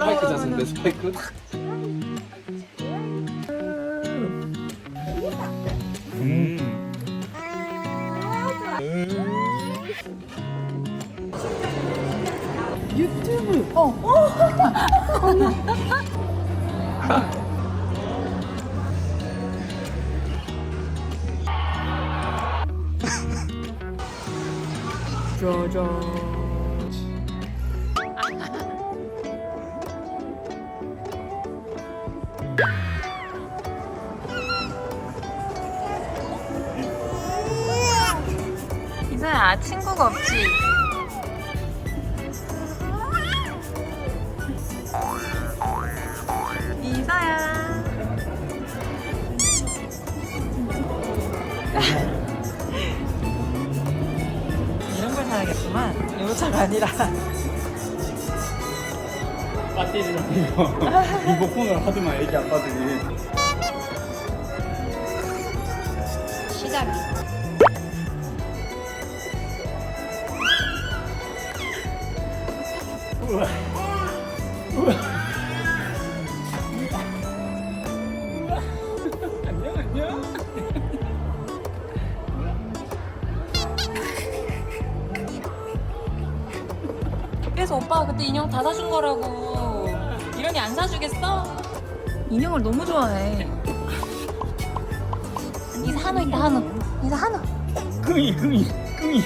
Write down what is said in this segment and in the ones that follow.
스파이크 자세인데 스파이크? 음. 이사야 친구가 없지. 이사야. 이런 걸 사야겠구만. 요 차가 아니라. 이거 폰을 하더만 애기 아빠들이 시작. 안녕 안녕 그래서 오빠가 그때 인형 다 사준 거라고. 이런이 안 사주겠어? 인형을 너무 좋아해. 이사 한우 있다 한우. 이사 한우. 끙이 끙이 끙이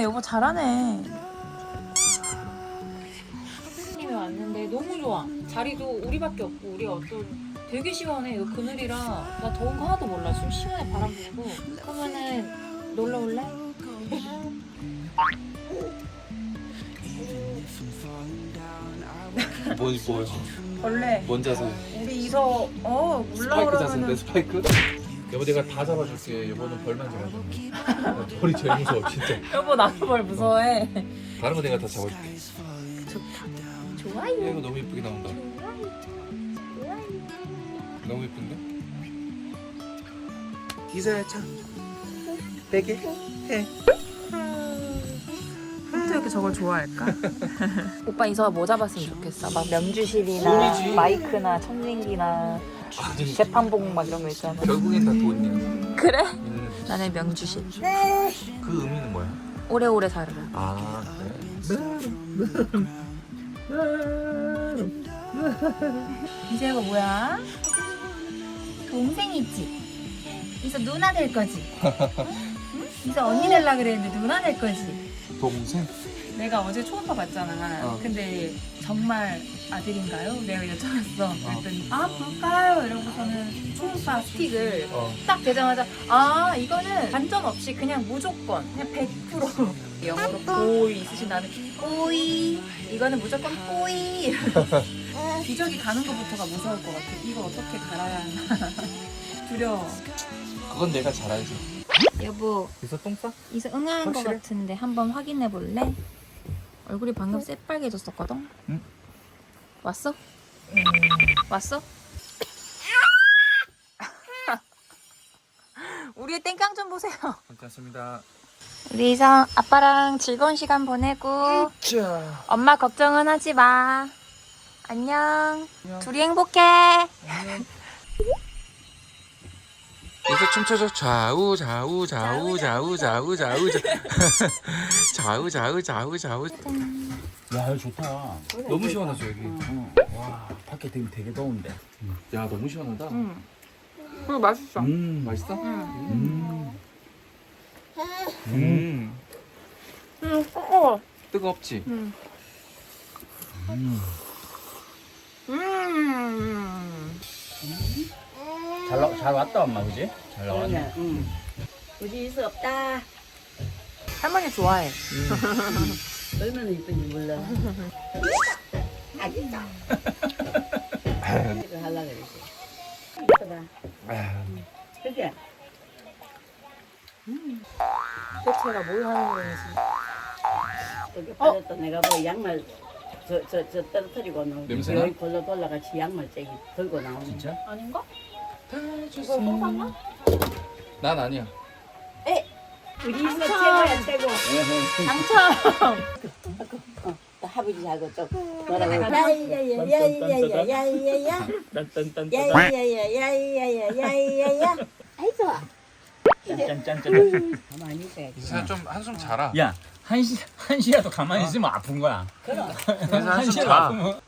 보네 여보 잘하네 님이 왔는데 너무 좋아 자리도 우리밖에 없고 우리 어떤 되게 시원해 이거 그늘이라 나 더운 거 하나도 몰라 지금 시원해 바람 불고 그러면은 놀러 올래? 뭐 뭐요? 원래 뭔 자세? 우리 이서 어 스파이크 자세인데 스파이크? 여보 내가 다 잡아줄게. 여보는 벌만 잡아줘 나 벌이 제일 무서워 진짜. 여보 나도 뭘 무서워해. 다른 거 내가 다 잡아줄게. 좋아요. 이거 너무 예쁘게 나온다. 너무 예쁜데? 이사야 자 베개 해. 왜 이렇게 저걸 좋아할까? 오빠 이서가 뭐 잡았으면 좋겠어? 막 명주실이나. 마이크나 청진기나 재판복 막 이런 거 있잖아 결국엔 다 돈이야 그래? 음, 나는 명주실 그 의미는 뭐야? 오래오래 살으라 아 그래? 이제가 뭐야? 동생이지? 이서 누나 될 거지? 응? 이서 언니 될라 그랬는데 누나 될 거지? 동생? 내가 어제 초음파 봤잖아. 어. 근데 정말 아들인가요? 내가 여쭤봤어. 그랬더니 아 볼까요? 이러고서는 초음파 스틱을 어 딱 되자마자 아 이거는 반전 없이 그냥 무조건 그냥 100% 영어로 보이 있으신 나는 보이 이거는 무조건 보이 기저귀 가는 것부터가 무서울 것 같아 이거 어떻게 갈아야 하나 두려워 그건 내가 잘 알지 여보 그래서 똥 싸? 이서 응아한 것 확실해? 같은데 한번 확인해 볼래? 얼굴이 방금 새빨개졌었거든 응? 왔어? 왔어? 우리의 땡깡 좀 보세요 괜찮습니다 우리 이성 아빠랑 즐거운 시간 보내고 자 엄마 걱정은 하지 마. 안녕. 둘이 행복해. 여기서 춤춰줘 좌우 좌우 좌우 좌우 좌우 좌우 좌우 좌우 좌우 좌우 야 여기 좋다. 너무 시원하죠 여기. 어. 와 밖에 되게 되게 더운데. 야 너무 시원하다. 그리고 맛있어. 음 맛있어? 음. 음. 음, 어. 뜨겁지? 음. 잘, 나, 잘 왔다 엄마 그지? 잘 나왔네. 우리 수 없다. 할머니 좋아해. 얼마나 이쁜지 몰라. 아기다. 이거 하려고 그랬지. 이쁘다. 그게 대체가 뭘 하는 거지? 여기 빠졌다 내가 뭐 양말 저 저 저 떨어뜨리고 놓 냄새나? 여기 골라 골라 같이 양말 저기 들고 나오는 진짜? 아닌가? 난 아니야. 우리 수 최고야 최고. 당첨! 할아버지 잘고 좀 뭐라고 야야야야야야야야야 딴딴딴딴. 야야야야야야야야야 아이고 짠짠짠. 가만히 있어야지 그냥 좀 한숨 자라 야 한시 한시라도 가만히 있으면 아픈 거야. 그럼 그래서 한숨 자 아프면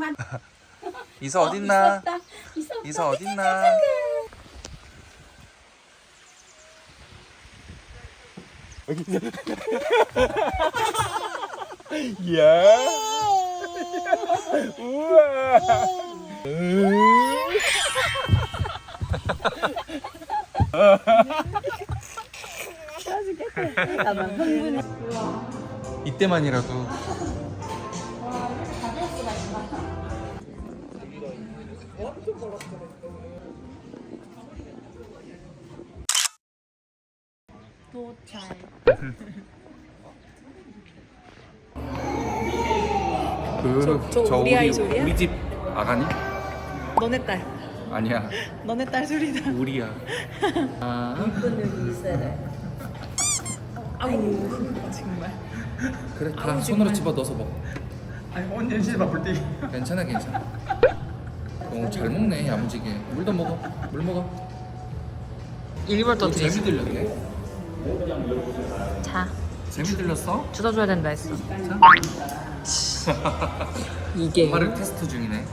하나만. 이사 어딨나? 있었다. 있었다. 이서 어딨나? 이야. 우와. 이때만이라도 그, 저- 저 우리 아이 소리야? 우리 집 아가니? 너네 딸. 아니야 너네 딸 소리다. 우리야 아, 아우, 정말. 그래 다 손으로 집어 넣어서 먹어. 아니 언제 바쁠 때. 괜찮아 괜찮아. 어, 잘 먹네 야무지게. 물도 먹어. 물 먹어. 일벌 재미 들렸네. 자, 재미 들렸어? 주워줘야 된다 했어. 이게. 엄마를 테스트 중이네.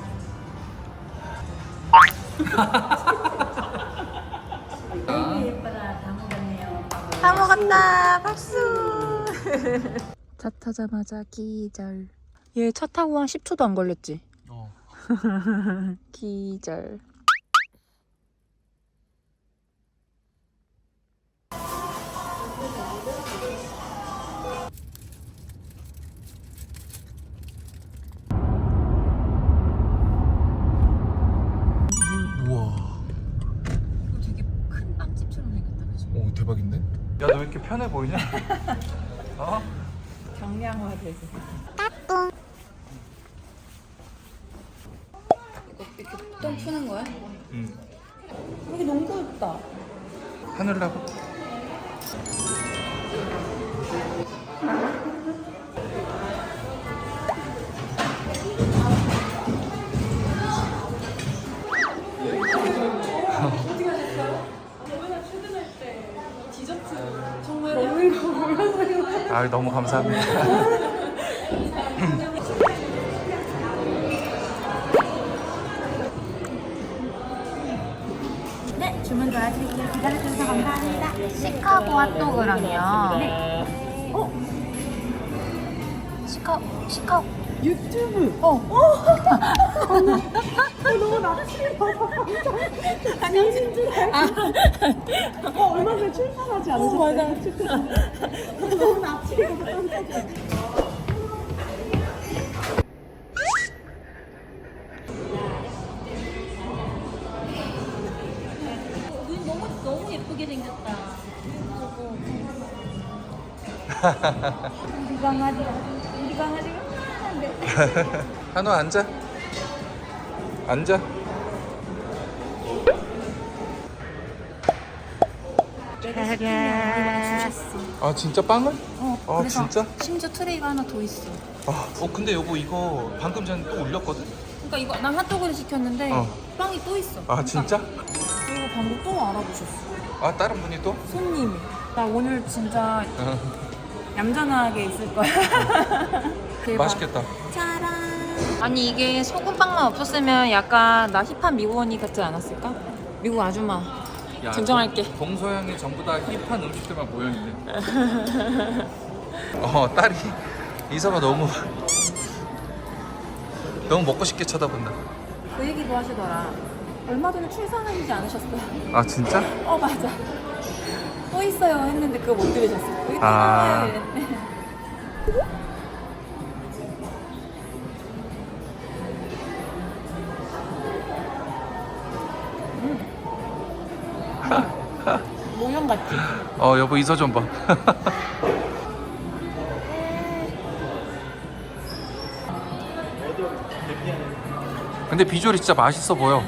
아, 다 먹었다. 박수. 차 타자마자 기절. 얘 차 타고 한 10초도 안 걸렸지? 어. 기절. 우와 되게 큰 빵집처럼 생겼다, 그지? 오 대박인데? 야 너 왜 이렇게 편해 보이냐? 어? 경량화돼서. 아 너무 감사합니다. 네, 주문 도와드릴게요. 기다려주셔서 감사합니다. 시카고 핫도그랑요. 네. 어? 시카, 시카. 유튜브. 어. 어, 너무 낯설어. 아니, 진짜. 아. 어, 얼마 전에 출산하지 않으셨어요? 어, 맞아. 너무 생겼다. 우리 강아지 우리 강아지가 편안한데. 한우 앉아. 앉아. 아 진짜 빵을? 어, 아 그래서 진짜? 심지어 트레이가 하나 더 있어. 아, 어 근데 여보 이거 방금 전에 또 올렸거든? 그러니까 이거 난 핫도그를 시켰는데 어. 빵이 또 있어. 아 진짜? 그리고 방금 또 알아보셨어. 아 다른 분이 또? 손님이. 나 오늘 진짜 어, 얌전하게 있을 거야. 대박. 맛있겠다. 짜란. 아니 이게 소금빵만 없었으면 약간 나 힙한 미국 언니 같지 않았을까? 미국 아줌마. 야, 증정할게. 동- 동서양이 전부 다 힙한 음식들만 모여있네. 어 딸이 이서가 너무 너무 먹고 싶게 쳐다본다. 그 얘기도 하시더라. 얼마 전에 출산하시지 않으셨어요? 아 진짜? 어 맞아. 또 있어요 했는데 그거 못 들으셨어요. 여기 또 아. 어 여보 이서 좀 봐. 근데 비주얼이 진짜 맛있어 보여.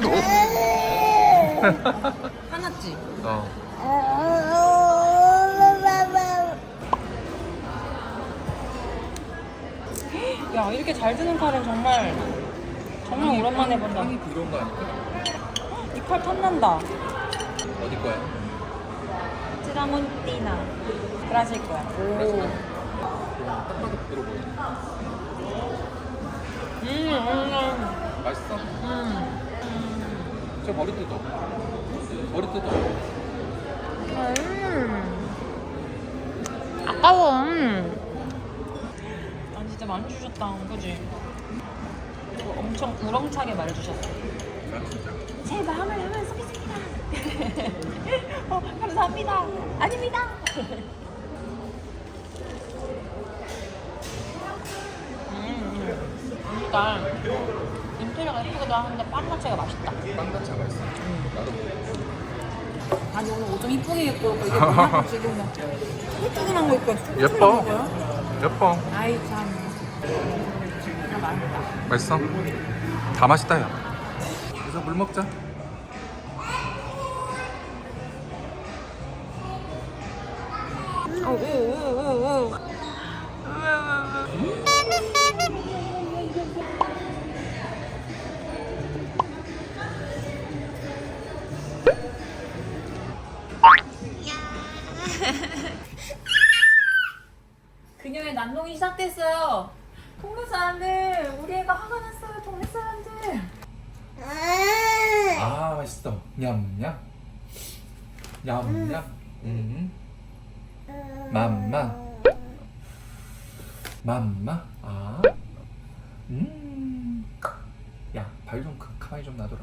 화났지? 어. 야 이렇게 잘 드는 칼은 정말 정말 오랜만에 본다. 향이 부드러운 거 아닐까? 이칼 탐난다. 어디 거야? 트라몬티나. 브라질 거야. 오. 딱 봐도 부드러워 보여. 음, 음, 맛있어? 음. 저 머리 뜯어. 머리 뜯어. 음. 아까워. 음. 아 진짜 많이 주셨다, 그지? 그리고 엄청 우렁차게 말해주셨어. 제 마음을 한번 쏘겠습니다. 어, 감사합니다. 아닙니다. 음, 그러니까 인테리어가 예쁘기도 한데 빵 자체가 맛있다. 빵단차 맛있어. 나도. 아니 오늘 옷 좀 이쁘게 입고 올거 이게 뭐냐고 지금 막 쭈글쭈글한 거 입고 예뻐. 거야? 예뻐. 아이 참 진짜 맛있다 맛있어? 다 맛있다 야. 그래서 물 먹자. 그녀의 난동이 시작됐어요 동네 사람들 우리 애가 화가 났어요 동네 사람들 아 맛있어. 냠냠. 냠냠. 음. 맘마. 맘마. 아. 음. 야, 발 좀 가만히 좀 놔둬라.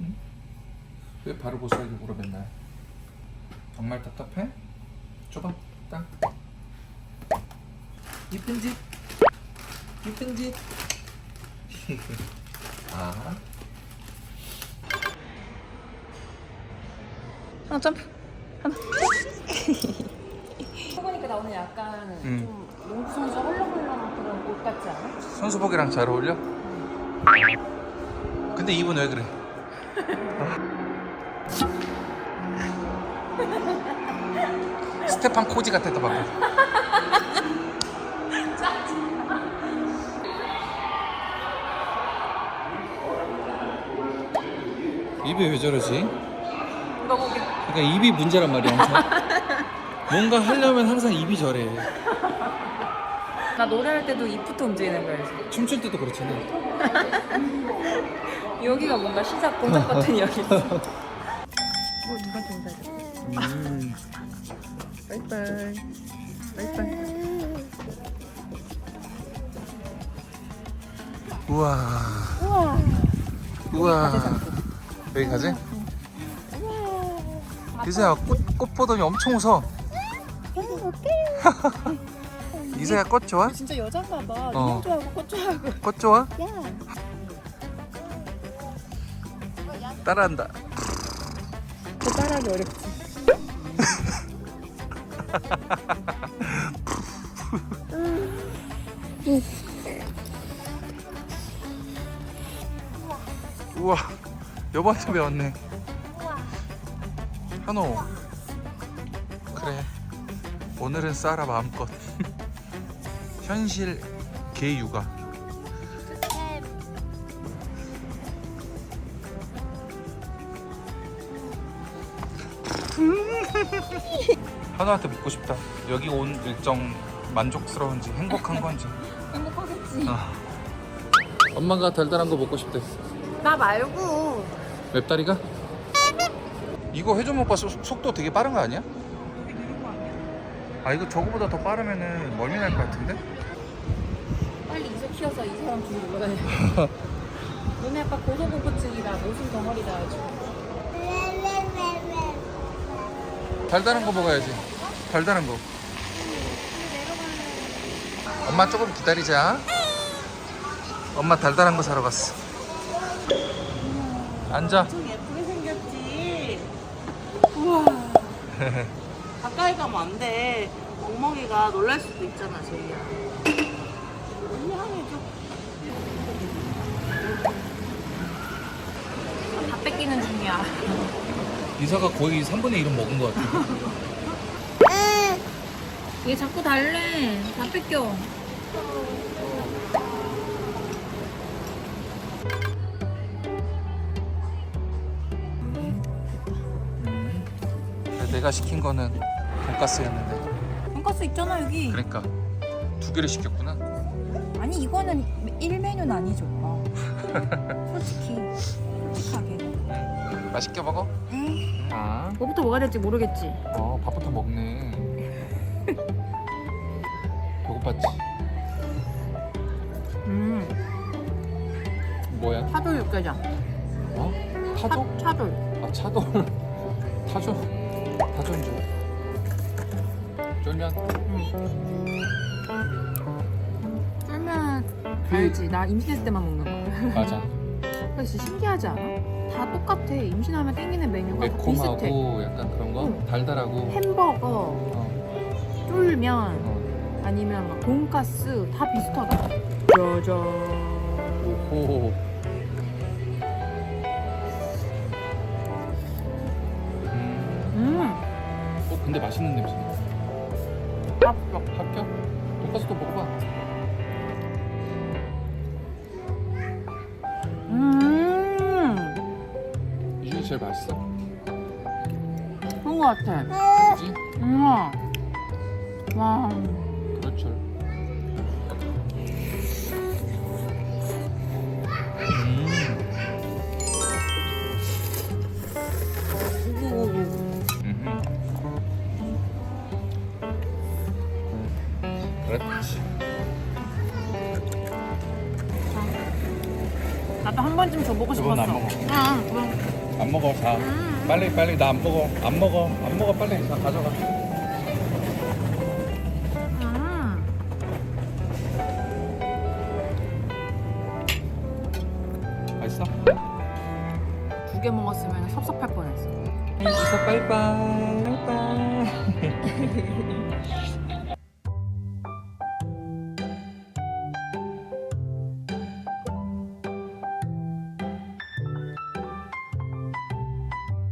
응? 왜 발을 보스하게 울어 맨날? 정말 답답해? 줘봐, 땅. 이쁜 집. 이쁜 집. 아. 하나 점프 하나 해보니까 나 오늘 약간 음. 좀 농구 선수 헐렁헐렁한 그런 옷 같지 않아? 선수복이랑 잘 어울려? 근데 입은 왜 그래? 어? 스테판 코지 같았다 방금. 입이 왜 저러지? 먹어보게 그러니까 입이 문제란 말이야 항상. 뭔가 하려면 항상 입이 저래. 나 노래할 때도 입부터 움직이는 거야 이제. 춤출 때도 그렇잖아. 여기가 뭔가 시작 동작 버튼이 여기 있어 뭐 누가 동작해 음. 빠이빠이 빠이빠이 우와. 우와. 여기 가지? 이세야 꽃, 꽃 보더니 엄청 웃어. 이세야 꽃 좋아? 진짜 여잔가 봐 어. 좋아하고 꽃 좋아하고 꽃 좋아? 따라한다. 그 따라하기 어렵지 우와. 여보한테 배웠네. 현호. 오늘은 쌀아 마음껏 현실 개 육아 하나한테 묻고 싶다. 여기 온 일정 만족스러운지 행복한 건지. 행복하겠지. 아. 엄마가 달달한 거 먹고 싶댔어 나 말고. 맵다리가? 이거 회전 못 봤어 속도 되게 빠른 거 아니야? 아 이거 저거보다 더 빠르면은 멀미 날 것 같은데? 빨리 이속 키워서 이 사람 주로 올라가야 너네 아빠 고소공포증이라 모순 덩어리다 아주. 달달한 거 먹어야지. 달달한 거. 엄마 조금 기다리자. 엄마 달달한 거 사러 갔어. 앉아. 예쁘게 생겼지. 우와. 가까이 가면 안 돼. 멍멍이가 놀랄 수도 있잖아, 제이야. 안녕해줘. 다 뺏기는 중이야. 이사가 거의 3분의 1은 먹은 것 같아. 얘 자꾸 달래. 다 뺏겨. 내가 시킨 거는 돈가스였는데. 돈가스 있잖아 여기. 그러니까 두 개를 시켰구나. 아니 이거는 1메뉴는 아니죠 오빠. 솔직히 솔직하게. 맛있게 먹어. 응. 아. 뭐부터 먹어야 될지 모르겠지. 어 밥부터 먹네. 배고팠지? 음. 뭐야? 파돌 육개장. 어? 타조? 차, 차돌. 아 차돌. 타조. 타조인 줄. 쫄면. 쫄면 알지? 나 임신했을 때만 먹는 거. 맞아. 근데 진짜 신기하지 않아? 다 똑같아. 임신하면 땡기는 메뉴가 다 비슷해. 매콤하고 약간 그런 거 응. 달달하고. 햄버거, 어, 쫄면, 어. 아니면 막 돈가스 다 비슷하다. 짜잔. 오호. 음. 음. 어 근데 맛있는 냄새. 제일 맛있어. 그런 거 같아. 그지? 우와. 와. 그렇죠. 그렇지. 나도 한 번쯤 줘보고 싶었어. 안 먹어. 응, 그럼. 안 먹어 자. 음. 빨리 빨리 나 안 먹어. 안 먹어. 안 먹어 빨리. 자 가져가. 음. 맛있어? 두 개 먹었으면 섭섭할 뻔했어. 이사 빠이빠이. 빠이빠이.